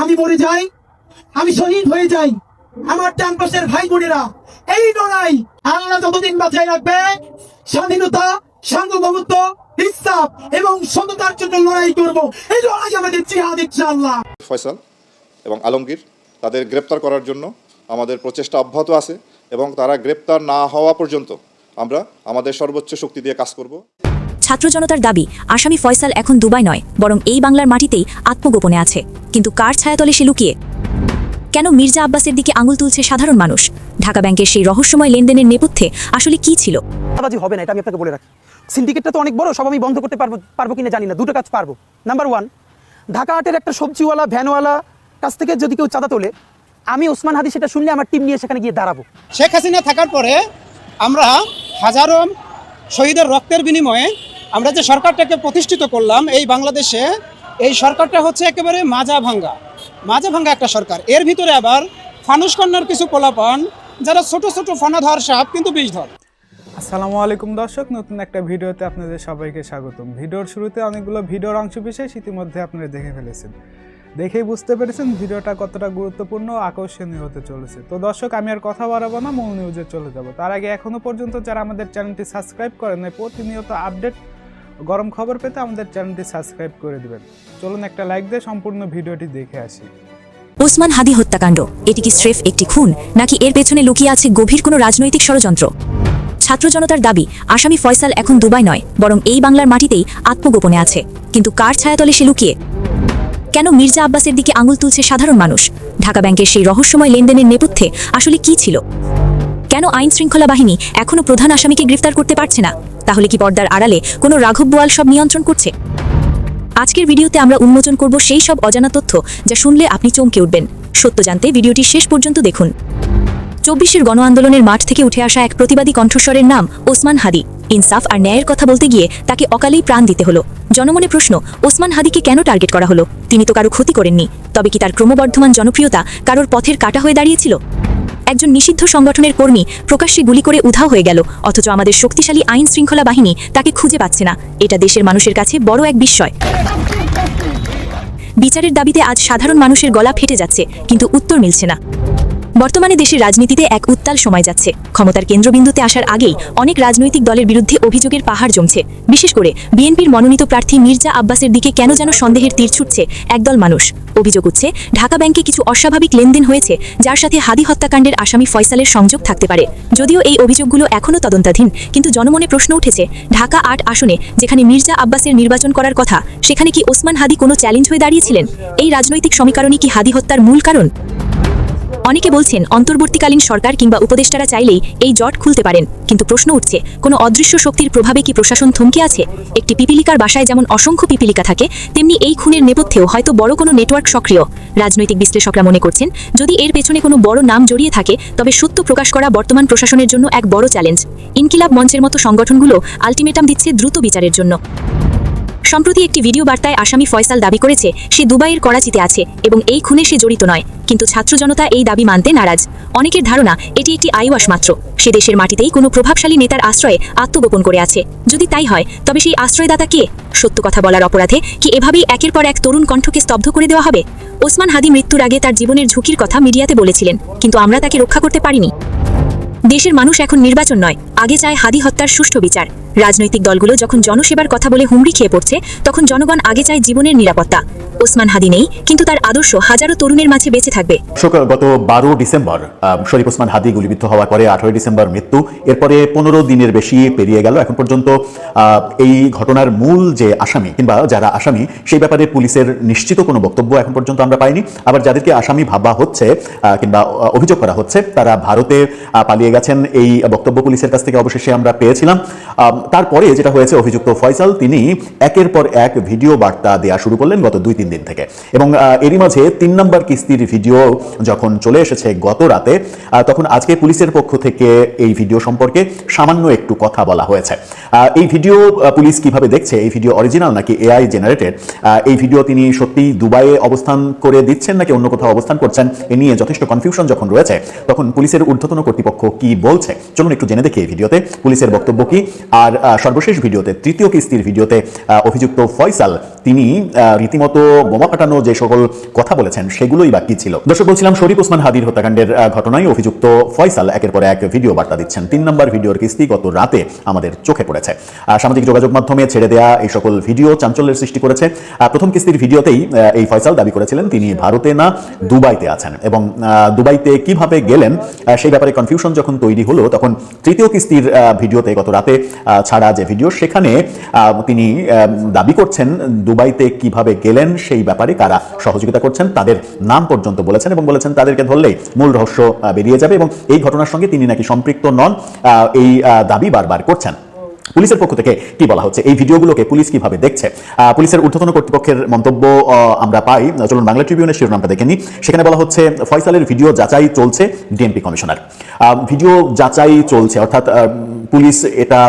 আমি মরে যাই, আমি শহীদ হয়ে যাই। আমার ডান পাশের ভাই বোনেরা, এই লড়াই আল্লাহ যতদিন বাঁচাই রাখবে, স্বাধীনতা, সার্বভৌমত্ব, ইনসাফ এবং সততার জন্য লড়াই করব। এই লড়াই আমাদের জিহাদ, ইনশাআল্লাহ। ফয়সাল এবং আলমগীর, তাদের গ্রেপ্তার করার জন্য আমাদের প্রচেষ্টা অব্যাহত আছে এবং তারা গ্রেপ্তার না হওয়া পর্যন্ত আমরা আমাদের সর্বোচ্চ শক্তি দিয়ে কাজ করব। ছাত্র জনতার দাবি আসামি ফয়সাল এখন দুবাই নয় বরং এই বাংলার মাটিতেই আত্মগোপনে আছে। কিন্তু কার ছায়াতলে সে লুকিয়ে? কেন মির্জা আব্বাসের দিকে আঙুল তুলছে সাধারণ মানুষ? ঢাকা ব্যাংকের সেই রহস্যময় লেনদেনের নেপথ্যে আসলে কি ছিল? হবে না এটা আমি আপনাকে বলে রাখি। সিন্ডিকেটটা তো অনেক বড় সব আমি বন্ধ করতে পারব পারব কিনা জানি না দুটো কাজ পারব। নাম্বার ওয়ান ঢাকা হাটের একটা সবজিওয়ালা ভ্যানওয়ালা কাছ থেকে যদি কেউ চাঁদা তোলে আমি ওসমান হাদি সেটা শুনলে আমার টিম নিয়ে সেখানে গিয়ে দাঁড়াবো। শেখ হাসিনা থাকার পরে আমরা হাজারো শহীদের রক্তের বিনিময়ে আমরা যে সরকারটাকে প্রতিষ্ঠিত করলাম এই বাংলাদেশে, এই সরকারটা হচ্ছে একেবারে মাজা ভাঙ্গা। মাজা ভাঙ্গা একটা সরকার। এর ভিতরে আবার ফানুস কন্যার কিছু পোলাপান, যারা ছোট ছোট ফনাধর সাপ, কিন্তু বিষধর আসসালামু আলাইকুম দর্শক, নতুন একটা ভিডিওতে আপনাদের সবাইকে স্বাগতম। ভিডিওর শুরুতে অনেকগুলো ভিডিওর অংশ বিশেষ ইতিমধ্যে আপনারা দেখে ফেলেছেন। দেখেই বুঝতে পেরেছেন ভিডিওটা কতটা গুরুত্বপূর্ণ, আকর্ষণীয় হতে চলেছে। তো দর্শক, আমি আর কথা বাড়াবো না, মূল নিউজে চলে যাব। তার আগে এখনও পর্যন্ত যারা আমাদের চ্যানেলটি সাবস্ক্রাইব করেন প্রতিনিয়ত আপডেট গরম খবর পেতে আমাদের চ্যানেলটি সাবস্ক্রাইব করে দিবেন। চলুন একটা লাইক দিয়ে সম্পূর্ণ ভিডিওটি দেখে আসি। ওসমান হাদি হত্যাকাণ্ড, এটি কি স্রেফ একটি খুন, নাকি এর পেছনে লুকিয়ে আছে গভীর কোনো রাজনৈতিক ষড়যন্ত্র? ছাত্র জনতার দাবি, আসামি ফয়সাল এখন দুবাই নয়, বরং এই বাংলার মাটিতেই আত্মগোপনে আছে। কিন্তু কার ছায়াতলে সে লুকিয়ে? কেন মির্জা আব্বাসের দিকে আঙুল তুলছে সাধারণ মানুষ? ঢাকা ব্যাংকের সেই রহস্যময় লেনদেনের নেপথ্যে আসলে কি ছিল? কেন আইন শৃঙ্খলা বাহিনী এখনও প্রধান আসামিকে গ্রেফতার করতে পারছে না? তাহলে কি পর্দার আড়ালে কোনো রাঘব বোয়াল সব নিয়ন্ত্রণ করছে? আজকের ভিডিওতে আমরা উন্মোচন করব সেই সব অজানা তথ্য যা শুনলে আপনি চমকে উঠবেন। সত্য জানতে ভিডিওটি শেষ পর্যন্ত দেখুন। চব্বিশের গণ আন্দোলনের মাঠ থেকে উঠে আসা এক প্রতিবাদী কণ্ঠস্বরের নাম ওসমান হাদি। ইনসাফ আর ন্যায়ের কথা বলতে গিয়ে তাকে অকালেই প্রাণ দিতে হলো। জনমনে প্রশ্ন, ওসমান হাদিকে কেন টার্গেট করা হলো? তিনি তো কারও ক্ষতি করেননি। তবে কি তার ক্রমবর্ধমান জনপ্রিয়তা কারোর পথের কাটা হয়ে দাঁড়িয়েছিল? একজন নিষিদ্ধ সংগঠনের কর্মী প্রকাশ্যে গুলি করে উধাও হয়ে গেল, অথচ আমাদের শক্তিশালী আইন শৃঙ্খলা বাহিনী তাকে খুঁজে পাচ্ছে না। এটা দেশের মানুষের কাছে বড় এক বিস্ময়। বিচারের দাবিতে আজ সাধারণ মানুষের গলা ফেটে যাচ্ছে, কিন্তু উত্তর মিলছে না। বর্তমানে দেশের রাজনীতিতে এক উত্তাল সময় যাচ্ছে। ক্ষমতার কেন্দ্রবিন্দুতে আসার আগেই অনেক রাজনৈতিক দলের বিরুদ্ধে অভিযোগের পাহাড় জমছে। বিশেষ করে বিএনপির মনোনীত প্রার্থী মির্জা আব্বাসের দিকে কেন যেন সন্দেহের তীর ছুটছে একদল মানুষ। অভিযোগ উঠছে, ঢাকা ব্যাংকে কিছু অস্বাভাবিক লেনদেন হয়েছে, যার সাথে হাদি হত্যাকাণ্ডের আসামি ফয়সালের সংযোগ থাকতে পারে। যদিও এই অভিযোগগুলো এখনও তদন্তাধীন, কিন্তু জনমনে প্রশ্ন উঠেছে, ঢাকা আট আসনে যেখানে মির্জা আব্বাসের নির্বাচন করার কথা, সেখানে কি ওসমান হাদি কোনো চ্যালেঞ্জ হয়ে দাঁড়িয়েছিলেন? এই রাজনৈতিক সমীকরণই কি হাদি হত্যার মূল কারণ? অনেকে বলছেন অন্তর্বর্তীকালীন সরকার কিংবা উপদেষ্টারা চাইলেই এই জট খুলতে পারেন, কিন্তু প্রশ্ন উঠছে, কোনো অদৃশ্য শক্তির প্রভাবে কি প্রশাসন থমকে আছে? একটি পিপিলিকার বাসায় যেমন অসংখ্য পিপিলিকা থাকে, তেমনি এই খুনের নেপথ্যেও হয়তো বড় কোনো নেটওয়ার্ক সক্রিয়। রাজনৈতিক বিশ্লেষকরা মনে করছেন, যদি এর পেছনে কোনো বড় নাম জড়িয়ে থাকে, তবে সত্য প্রকাশ করা বর্তমান প্রশাসনের জন্য এক বড় চ্যালেঞ্জ। ইনকিলাব মঞ্চের মতো সংগঠনগুলো আলটিমেটাম দিচ্ছে দ্রুত বিচারের জন্য। সম্প্রতি একটি ভিডিও বার্তায় আসামি ফয়সাল দাবি করেছে, সে দুবাইয়ের করাচিতে আছে এবং এই খুনে সে জড়িত নয়, কিন্তু ছাত্র জনতা এই দাবি মানতে নারাজ। অনেকের ধারণা, এটি একটি আইওয়াস মাত্র। সে দেশের মাটিতেই কোনো প্রভাবশালী নেতার আশ্রয়ে আত্মগোপন করে আছে। যদি তাই হয়, তবে সেই আশ্রয়দাতা কে? সত্য কথা বলার অপরাধে কি এভাবেই একের পর এক তরুণ কণ্ঠকে স্তব্ধ করে দেওয়া হবে? ওসমান হাদি মৃত্যুর আগে তার জীবনের ঝুঁকির কথা মিডিয়াতে বলেছিলেন, কিন্তু আমরা তাকে রক্ষা করতে পারিনি। দেশের মানুষ এখন নির্বাচন নয় আগে চায় হাদি হত্যার সুষ্ঠু বিচার। রাজনৈতিক দলগুলো যখন জনসেবার কথা বলে হুমড়ি খেয়ে পড়ছে, তখন জনগণ আগে চায় জীবনের নিরাপত্তা। ওসমান হাদি নেই, কিন্তু তার আদর্শ হাজারো তরুণের মাঝে বেঁচে থাকবে। গত বারো ডিসেম্বর শরীফ ওসমান হাদি গুলিবিদ্ধ হওয়ার পরে আঠারোই ডিসেম্বর মৃত্যু। এরপরে পনেরো দিনের বেশি পেরিয়ে গেল। এখন পর্যন্ত এই ঘটনার মূল যে আসামি, কিংবা যারা আসামি, সেই ব্যাপারে পুলিশের নিশ্চিত কোনো বক্তব্য এখন পর্যন্ত আমরা পাইনি। আবার যাদেরকে আসামি ভাবা হচ্ছে কিংবা অভিযোগ করা হচ্ছে, তারা ভারতে পালিয়ে গেছেন। এই বক্তব্য পুলিশের কাছ থেকে অবশেষে আমরা পেয়েছিলাম। তারপরে যেটা হয়েছে, অভিযুক্ত ফয়সাল, তিনি একের পর এক ভিডিও বার্তা দেওয়া শুরু করলেন গত দুই তিন দিন থেকে। এবং এরই মাঝে তিন নম্বর কিস্তির ভিডিও যখন চলে এসেছে গত রাতে তখন আজকে পুলিশের পক্ষ থেকে এই ভিডিও সম্পর্কে সামান্য একটু কথা বলা হয়েছে। এই ভিডিও পুলিশ কীভাবে দেখছে, এই ভিডিও অরিজিনাল নাকি এআই জেনারেটেড? এই ভিডিও তিনি সত্যি দুবাইয়ে অবস্থান করে দিচ্ছেন নাকি অন্য কোথাও অবস্থান করছেন, এ নিয়ে যথেষ্ট কনফিউশন যখন রয়েছে, তখন পুলিশের ঊর্ধ্বতন কর্তৃপক্ষ কি বলছে? চলুন একটু জেনে দেখি এই ভিডিওতে। পুলিশের বক্তব্য কি? আর সর্বশেষ ভিডিওতে, তৃতীয় কিস্তির ভিডিওতে অভিযুক্ত ফয়সাল, তিনি রীতিমতো বোমা ফাটানো যে সকল কথা বলেছেন, সেগুলোই বা কি ছিল? দর্শক বলছিলাম, শরীফ ওসমান হাদির হত্যাকাণ্ডের ঘটনায় অভিযুক্ত ফয়সাল একের পর এক ভিডিও বার্তা দিচ্ছেন। তিন নম্বর ভিডিওর কিস্তি গত রাতে আমাদের চোখে পড়েছে। সামাজিক যোগাযোগ মাধ্যমে ছেড়ে দেয়া এই সকল ভিডিও চাঞ্চল্যের সৃষ্টি করেছে। প্রথম কিস্তির ভিডিওতেই এই ফয়সাল দাবি করেছিলেন, তিনি ভারতে না দুবাইতে আছেন। এবং দুবাইতে কীভাবে গেলেন সেই ব্যাপারে কনফিউশন যখন তৈরি হলো, তখন তৃতীয় কিস্তির আহ, ভিডিওতে গত রাতে ছাড়া যে ভিডিও সেখানে তিনি দাবি করছেন দুবাইতে কীভাবে গেলেন সেই ব্যাপারে কারা সহযোগিতা করছেন তাদের নাম পর্যন্ত বলেছেন এবং বলেছেন তাদেরকে ধরলেই মূল রহস্য বেরিয়ে যাবে এবং এই ঘটনার সঙ্গে তিনি নাকি সম্পৃক্ত নন এই দাবি বারবার করছেন। পুলিশের পক্ষ থেকে কি বলা হচ্ছে? এই ভিডিওগুলোকে পুলিশ কীভাবে দেখছে? পুলিশের ঊর্ধ্বতন কর্তৃপক্ষের মন্তব্য আমরা পাই। চলুন বাংলা ট্রিবিউনের শিরোনামটা দেখে নিই। সেখানে বলা হচ্ছে, ফয়সালের ভিডিও যাচাই চলছে ডিএমপি কমিশনার। ভিডিও যাচাই চলছে, অর্থাৎ পুলিশ এটা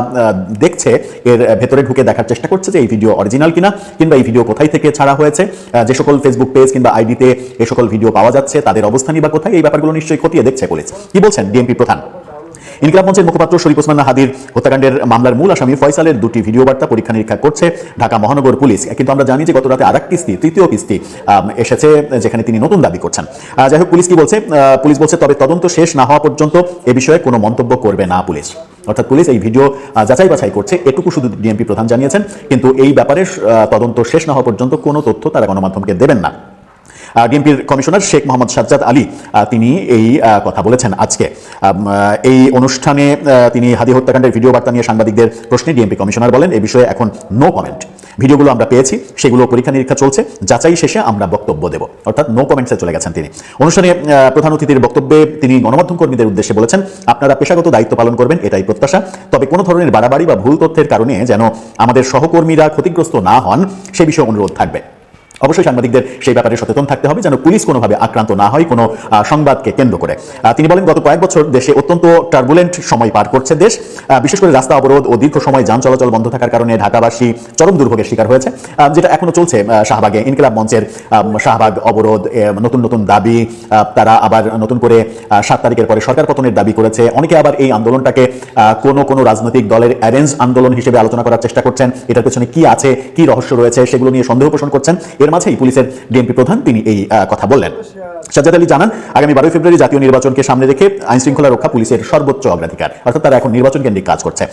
দেখছে, এর ভেতরে ঢুকে দেখার চেষ্টা করছে যে এই ভিডিও অরিজিনাল কিনা, কিংবা এই ভিডিও কোথায় থেকে ছাড়া হয়েছে। যে সকল ফেসবুক পেজ কিংবা আইডিতে এ সকল ভিডিও পাওয়া যাচ্ছে, তাদের অবস্থানই বা কোথায়, এই ব্যাপারগুলো নিশ্চয়ই খতিয়ে দেখছে পুলিশ। কি বলছেন ডিএমপি প্রধান? ইনকিলাব মঞ্চের মুখপাত্র শরীফ ওসমান হাদির হত্যাকাণ্ডের মামলার মূল আসামি ফয়সালের দুটি ভিডিও বার্তা পরীক্ষা নিরীক্ষা করছে ঢাকা মহানগর পুলিশ। কিন্তু আমরা জানি যে গত রাতে আরেক কিস্তি, তৃতীয় কিস্তি এসেছে যেখানে তিনি নতুন দাবি করছেন। যাই হোক, পুলিশ কি বলছে? পুলিশ বলছে, তবে তদন্ত শেষ না হওয়া পর্যন্ত এ বিষয়ে কোনো মন্তব্য করবে না পুলিশ। অর্থাৎ পুলিশ এই ভিডিও যাচাই বাছাই করছে। এটুকু শুধু ডিএমপি প্রধান জানিয়েছেন, কিন্তু এই ব্যাপারে তদন্ত শেষ না হওয়া পর্যন্ত কোনো তথ্য তারা গণমাধ্যমকে দেবেন না। ডিএমপির কমিশনার শেখ মোহাম্মদ সাজ্জাদ আলী তিনি এই কথা বলেছেন আজকে। এই অনুষ্ঠানে তিনি হাদি হত্যাকাণ্ডের ভিডিও বার্তা নিয়ে সাংবাদিকদের প্রশ্নে ডিএমপি কমিশনার বলেন, এ বিষয়ে এখন নো কমেন্ট ভিডিওগুলো আমরা পেয়েছি, সেগুলো পরীক্ষা নিরীক্ষা চলছে, যাচাই শেষে আমরা বক্তব্য দেব। অর্থাৎ নো কমেন্টসে চলে গেছেন তিনি। অনুষ্ঠানে প্রধান অতিথির বক্তব্যে তিনি গণমাধ্যম কর্মীদের উদ্দেশ্যে বলেছেন, আপনারা পেশাগত দায়িত্ব পালন করবেন, এটাই প্রত্যাশা। তবে কোনো ধরনের বাড়াবাড়ি বা ভুল তথ্যের কারণে যেন আমাদের সহকর্মীরা ক্ষতিগ্রস্ত না হন, সে বিষয়ে অনুরোধ থাকবে। অবশ্যই সাংবাদিকদের সেই ব্যাপারে সচেতন থাকতে হবে যেন পুলিশ কোনোভাবে আক্রান্ত না হয় কোনো সংবাদকে কেন্দ্র করে। তিনি বলেন, গত কয়েক বছর দেশে অত্যন্ত টার্বুলেন্ট সময় পার করছে দেশ। বিশেষ করে রাস্তা অবরোধ ও দীর্ঘ সময় যান চলাচল বন্ধ থাকার কারণে ঢাকাবাসী চরম দুর্ভোগের শিকার হয়েছে। যেটা এখনও চলছে শাহবাগে ইনকিলাব মঞ্চের শাহবাগ অবরোধ নতুন নতুন দাবি। তারা আবার নতুন করে সাত তারিখের পরে সরকার পতনের দাবি করেছে। অনেকে আবার এই আন্দোলনটাকে কোনো কোনো রাজনৈতিক দলের অ্যারেঞ্জ আন্দোলন হিসেবে আলোচনা করার চেষ্টা করছেন। এটার পেছনে কি আছে, কি রহস্য রয়েছে, সেগুলো নিয়ে সন্দেহ পোষণ করছেন। এর মাঝেই পুলিশের ডিএমপি প্রধান তিনি এই কথা বললেন। সাজ্জাদ আলী জানান, আগামী বারোই ফেব্রুয়ারি জাতীয় নির্বাচনকে সামনে রেখে আইন শৃঙ্খলা রক্ষা পুলিশের সর্বোচ্চ অগ্রাধিকার। অর্থাৎ তারা এখন নির্বাচন কেন্দ্রিক কাজ করছে।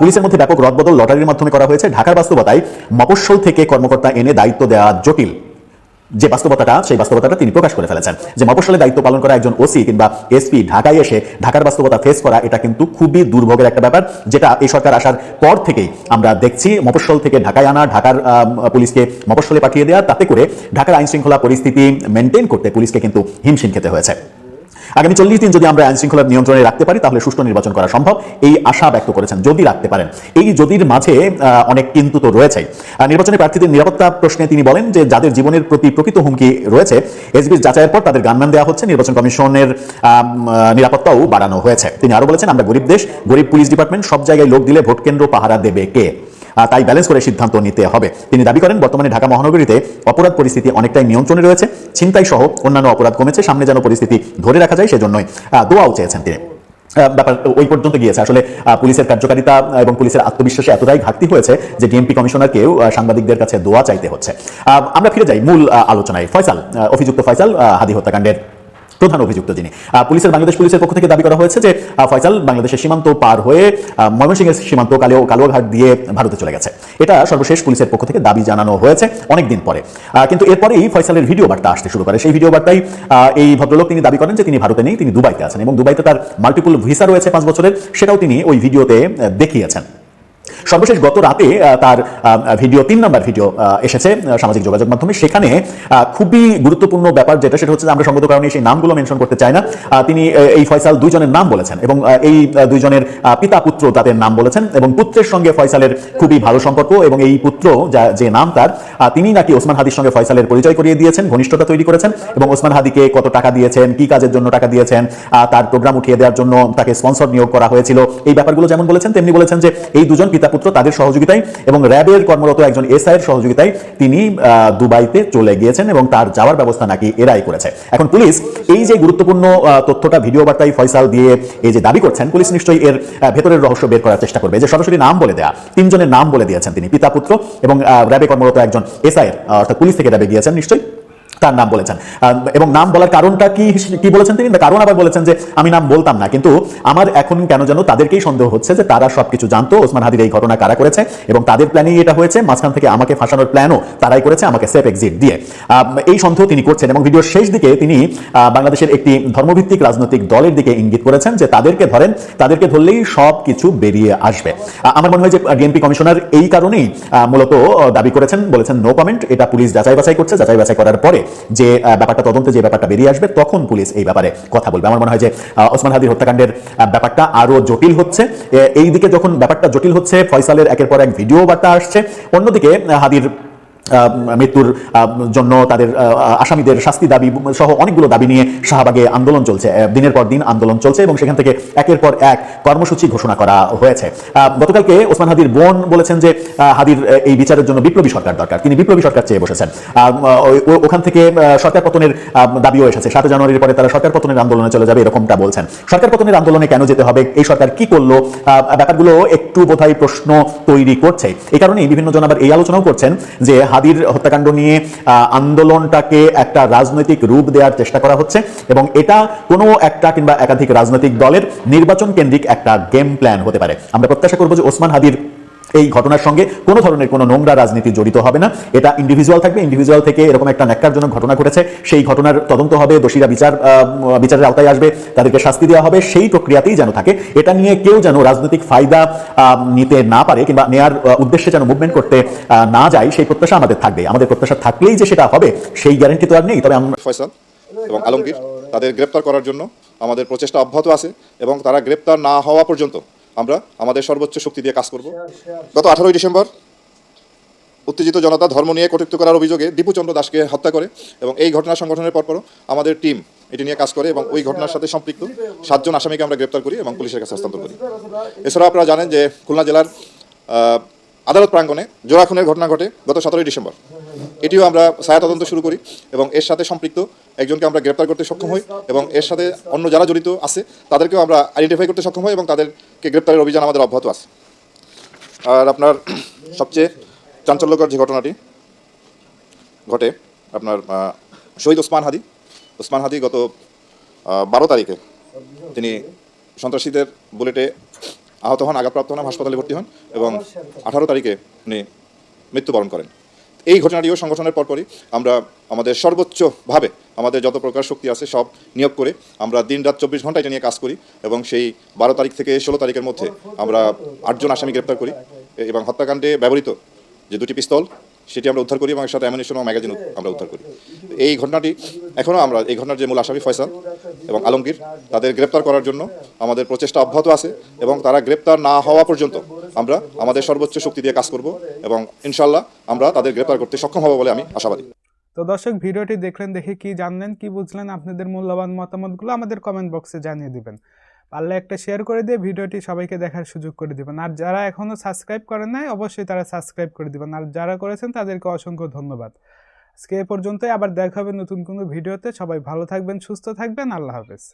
পুলিশের মধ্যে ব্যাপক রদবদল লটারির মাধ্যমে করা হয়েছে। ঢাকার বাস্তবতায় মফস্বল থেকে কর্মকর্তা এনে দায়িত্ব দেওয়া জটিল। যে বাস্তবতাটা, সেই বাস্তবতাটা তিনি প্রকাশ করে ফেলেছেন। যে মফসলে দায়িত্ব পালন করা একজন ওসি কিংবা এসপি ঢাকায় এসে ঢাকার বাস্তবতা ফেস করা, এটা কিন্তু খুবই দুর্ভোগের একটা ব্যাপার, যেটা এই সরকার আসার পর থেকেই আমরা দেখছি মফস্বল থেকে ঢাকায় আনা, ঢাকার পুলিশকে মফস্বলে পাঠিয়ে দেওয়া তাতে করে ঢাকার আইনশৃঙ্খলা পরিস্থিতি মেনটেন করতে পুলিশকে কিন্তু হিমশিম খেতে হয়েছে। আগামী চল্লিশ দিন যদি আমরা আইন শৃঙ্খলা নিয়ন্ত্রণে রাখতে পারি তাহলে সুষ্ঠু নির্বাচন করা সম্ভব। এই আশা ব্যক্ত করেছেন যদি রাখতে পারেন। এই যদির মাঝে অনেক কিন্তু তো রয়েছেই। আহ, নির্বাচনী প্রার্থীদের নিরাপত্তা প্রশ্নে তিনি বলেন যে যাদের জীবনের প্রতি প্রকৃত হুমকি রয়েছে এসবির যাচাইয়ের পর তাদের গানম্যান দেওয়া হচ্ছে নির্বাচন কমিশনের নিরাপত্তাও বাড়ানো হয়েছে। তিনি আরও বলেছেন আমরা গরিব দেশ গরিব পুলিশ ডিপার্টমেন্ট সব জায়গায় লোক দিলে ভোট কেন্দ্র পাহারা দেবে কে? তাই ব্যালেন্স করে সিদ্ধান্ত নিতে হবে। তিনি দাবি করেন, বর্তমানে ঢাকা মহানগরীতে অপরাধ পরিস্থিতি অনেকটাই নিয়ন্ত্রণে রয়েছে। ছিনতাই সহ অন্যান্য অপরাধ কমেছে, সামনে যেন পরিস্থিতি ধরে রাখা যায় সেজন্যই দোয়াও চেয়েছেন তিনি। ব্যাপার ওই পর্যন্ত গিয়েছে। আসলে পুলিশের কার্যকারিতা এবং পুলিশের আত্মবিশ্বাসে এতটাই ঘাটতি হয়েছে যে ডিএমপি কমিশনারকেও সাংবাদিকদের কাছে দোয়া চাইতে হচ্ছে। আমরা ফিরে যাই মূল আলোচনায়। ফয়সাল অভিযুক্ত ফয়সাল হাদি হত্যাকাণ্ডের প্রধান অভিযুক্ত যিনি। পুলিশের বাংলাদেশ পুলিশের পক্ষ থেকে দাবি করা হয়েছে যে ফয়সাল বাংলাদেশের সীমান্ত পার হয়ে ময়মনসিংহের সীমান্ত কালো কালোঘাট দিয়ে ভারতে চলে গেছে। এটা সর্বশেষ পুলিশের পক্ষ থেকে দাবি জানানো হয়েছে অনেকদিন পরে। কিন্তু এরপরেই ফয়সালের ভিডিও বার্তা আসতে শুরু করে। সেই ভিডিও বার্তায় এই ভদ্রলোক তিনি দাবি করেন যে, তিনি ভারতে নেই, তিনি দুবাইতে আছেন এবং দুবাইতে তার মাল্টিপল ভিসা রয়েছে পাঁচ বছরের। সেটাও তিনি ওই ভিডিওতে দেখিয়েছেন। সর্বশেষ গত রাতে তার ভিডিও, তিন নম্বর ভিডিও এসেছে সামাজিক যোগাযোগ মাধ্যমে। সেখানে খুবই গুরুত্বপূর্ণ ব্যাপার যেটা, সেটা হচ্ছে আমরা সঙ্গত কারণে সেই নামগুলো মেনশন করতে চাই না। তিনি এই ফয়সাল দুইজনের নাম বলেছেন এবং এই দুইজনের পিতা পুত্র তাদের নাম বলেছেন এবং পুত্রের সঙ্গে ফয়সালের খুবই ভালো সম্পর্ক এবং এই পুত্র, যা, যে নাম তার তিনি নাকি ওসমান হাদির সঙ্গে ফয়সালের পরিচয় করিয়ে দিয়েছেন, ঘনিষ্ঠতা তৈরি করেছেন এবং ওসমান হাদিকে কত টাকা দিয়েছেন, কি কাজের জন্য টাকা দিয়েছেন তার প্রোগ্রাম উঠিয়ে দেওয়ার জন্য তাকে স্পন্সর নিয়োগ করা হয়েছিল। এই ব্যাপারগুলো যেমন বলেছেন, তেমনি বলেছেন যে এই দুজন পিতা পুত্র তাদের সহযোগিতায় এবং র্যাবের কর্মরত একজন এসআই এর সহযোগিতায় তিনি দুবাইতে চলে গিয়েছেন এবং তার যাওয়ার ব্যবস্থা নাকি এরাই করেছে। এখন পুলিশ এই যে গুরুত্বপূর্ণ তথ্যটা ভিডিও বার্তায় ফয়সাল দিয়ে এই যে দাবি করছেন পুলিশ নিশ্চয়ই এর ভেতরের রহস্য বের করার চেষ্টা করবে। যে সরাসরি নাম বলে দেয়া তিনজনের নাম বলে দিয়েছেন তিনি পিতা পুত্র এবং র্যাবে কর্মরত একজন এসআই আহ, অর্থাৎ পুলিশ থেকে র্যাবে গিয়েছেন নিশ্চয়ই? তার নাম বলেছেন। এবং নাম বলার কারণটা কি কি বলেছেন তিনি? কারণ আবার বলেছেন যে, আমি নাম বলতাম না, কিন্তু আমার এখন কেন যেন তাদেরকেই সন্দেহ হচ্ছে যে তারা সবকিছু জানতো, ওসমান হাদির এই ঘটনা কারা করেছে, এবং তাদের প্ল্যানেই এটা হয়েছে, মাঝখান থেকে আমাকে ফাঁসানোর প্ল্যানও তারাই করেছে, আমাকে সেফ এক্সিট দিয়ে। এই সন্দেহ তিনি করছেন, এবং ভিডিওর শেষ দিকে তিনি বাংলাদেশের একটি ধর্মভিত্তিক রাজনৈতিক দলের দিকে ইঙ্গিত করেছেন যে তাদেরকে ধরেন, তাদেরকে ধরলেই সব কিছু বেরিয়ে আসবে। আমার মনে হয় যে ডিএমপি কমিশনার এই কারণেই মূলত দাবি করেছেন, বলেছেন নো কমেন্ট এটা পুলিশ যাচাই বাছাই করছে যাচাই বাছাই করার পরে। যে ব্যাপারটা তদন্তে যে ব্যাপারটা বেরিয়ে আসবে, তখন পুলিশ এই ব্যাপারে কথা বলবে। আমার মনে হয় যে ওসমান হাদির হত্যাকাণ্ডের ব্যাপারটা আরও জটিল হচ্ছে। এইদিকে এই দিকে যখন ব্যাপারটা জটিল হচ্ছে, ফয়সালের একের পর এক ভিডিও বার্তা আসছে। অন্যদিকে হাদির মৃত্যুর জন্য তাদের আসামিদের শাস্তি দাবি সহ অনেকগুলো দাবি নিয়ে শাহবাগে আন্দোলন চলছে। দিনের পর দিন আন্দোলন চলছে এবং সেখান থেকে একের পর এক কর্মসূচি ঘোষণা করা হয়েছে। গতকালকে ওসমান হাদির বোন বলেছেন যে হাদির এই বিচারের জন্য বিপ্লবী সরকার দরকার। তিনি বিপ্লবী সরকার চেয়ে বসেছেন। ওখান থেকে সরকার পতনের দাবিও এসেছে। সাত জানুয়ারির পরে তারা সরকার পতনের আন্দোলনে চলে যাবে এরকমটা বলছেন। সরকার পতনের আন্দোলনে কেন যেতে হবে? এই সরকার কি করল? ব্যাপারগুলো একটু বোধহয় প্রশ্ন তৈরি করছে। এই কারণেই বিভিন্ন জন আবার এই আলোচনাও করছেন যে হাদির হত্যাকাণ্ড নিয়ে আন্দোলনটাকে একটা রাজনৈতিক রূপ দেওয়ার চেষ্টা করা হচ্ছে এবং এটা কোনো একটা কিংবা একাধিক রাজনৈতিক দলের নির্বাচন কেন্দ্রিক একটা গেম প্ল্যান হতে পারে। আমরা প্রত্যাশা করব যে ওসমান হাদির এই ঘটনার সঙ্গে কোনো ধরনের কোনো নোংরা রাজনীতি জড়িত হবে না। এটা ইন্ডিভিজুয়াল থাকবে ইন্ডিভিজুয়াল থেকে এরকম একটা ন্যাক্কারজনক ঘটনা ঘটেছে। সেই ঘটনার তদন্ত হবে, দোষীরা বিচার বিচারের আওতায় আসবে, তাদেরকে শাস্তি দেওয়া হবে, সেই প্রক্রিয়াতেই যেন থাকে। এটা নিয়ে কেউ যেন রাজনৈতিক ফায়দা নিতে না পারে কিংবা নেয়ার উদ্দেশ্যে যেন মুভমেন্ট করতে না যায়, সেই প্রত্যাশা আমাদের থাকবে আমাদের প্রত্যাশা থাকলেই যে সেটা হবে, সেই গ্যারান্টি তো আর নেই। তবে আমরা ফয়সাল এবং আলমগীর, তাদের গ্রেপ্তার করার জন্য আমাদের প্রচেষ্টা অব্যাহত আছে এবং তারা গ্রেপ্তার না হওয়া পর্যন্ত আমরা আমাদের সর্বোচ্চ শক্তি দিয়ে কাজ করব। গত আঠারোই ডিসেম্বর উত্তেজিত জনতা ধর্ম নিয়ে কটূক্ত করার অভিযোগে দীপুচন্দ্র দাসকে হত্যা করে এবং এই ঘটনা সংগঠনের পরপরও আমাদের টিম এটি নিয়ে কাজ করে এবং ওই ঘটনার সাথে সম্পৃক্ত সাতজন আসামিকে আমরা গ্রেপ্তার করি এবং পুলিশের কাছে হস্তান্তর করি। এছাড়াও আপনারা জানেন যে খুলনা জেলার আদালত প্রাঙ্গণে জোড়া খুনের ঘটনা ঘটে গত সতেরোই ডিসেম্বর। এটিও আমরা ছায়া তদন্ত শুরু করি এবং এর সাথে সম্পৃক্ত একজনকে আমরা গ্রেপ্তার করতে সক্ষম হই এবং এর সাথে অন্য যারা জড়িত আছে, তাদেরকেও আমরা আইডেন্টিফাই করতে সক্ষম হই এবং তাদেরকে গ্রেপ্তারের অভিযান আমাদের অব্যাহত আছে। আর আপনার সবচেয়ে চাঞ্চল্যকর যে ঘটনাটি ঘটে, আপনার শহীদ ওসমান হাদি। ওসমান হাদি গত বারো তারিখে তিনি সন্ত্রাসীদের বুলেটে আহত হন, আঘাতপ্রাপ্ত হন, হাসপাতালে ভর্তি হন এবং আঠারো তারিখে উনি মৃত্যুবরণ করেন। এই ঘটনাটিও সংগঠনের পরপরই আমরা আমাদের সর্বোচ্চভাবে আমাদের যত প্রকার শক্তি আছে সব নিয়োগ করে আমরা দিন রাত চব্বিশ ঘণ্টা এটা নিয়ে কাজ করি এবং সেই বারো তারিখ থেকে ষোলো তারিখের মধ্যে আমরা আটজন আসামি গ্রেপ্তার করি এবং হত্যাকাণ্ডে ব্যবহৃত যে দুটি পিস্তল সেটি আমরা উদ্ধার করি এবং সাথে অ্যামিনেশন ও ম্যাগাজিন আমরা উদ্ধার করি। এই ঘটনাটি এখনও আমরা, এই ঘটনার যে মূল আসামি ফয়সাল এবং আলমগীর, তাদের গ্রেপ্তার করার জন্য আমাদের প্রচেষ্টা অব্যাহত আছে এবং তারা গ্রেপ্তার না হওয়া পর্যন্ত আমরা আমাদের সর্বোচ্চ শক্তি দিয়ে কাজ করব এবং ইনশাল্লাহ আমরা তাদের গ্রেপ্তার করতে সক্ষম হব বলে আমি আশাবাদী। তো দর্শক, ভিডিওটি দেখলেন দেখে কি জানলেন, কি বুঝলেন, আপনাদের মূল্যবান মতামতগুলো আমাদের কমেন্ট বক্সে জানিয়ে দিবেন। পারলে একটা শেয়ার করে দিয়ে ভিডিওটি সবাইকে দেখার সুযোগ করে দিবেন। আর যারা এখনও সাবস্ক্রাইব করেন নাই, অবশ্যই তারা সাবস্ক্রাইব করে দিবেন। আর যারা করেছেন, তাদেরকে অসংখ্য ধন্যবাদ। আজকে এ পর্যন্তই, আবার দেখা হবে নতুন কোনো ভিডিওতে। সবাই ভালো থাকবেন, সুস্থ থাকবেন। আল্লাহ হাফেজ।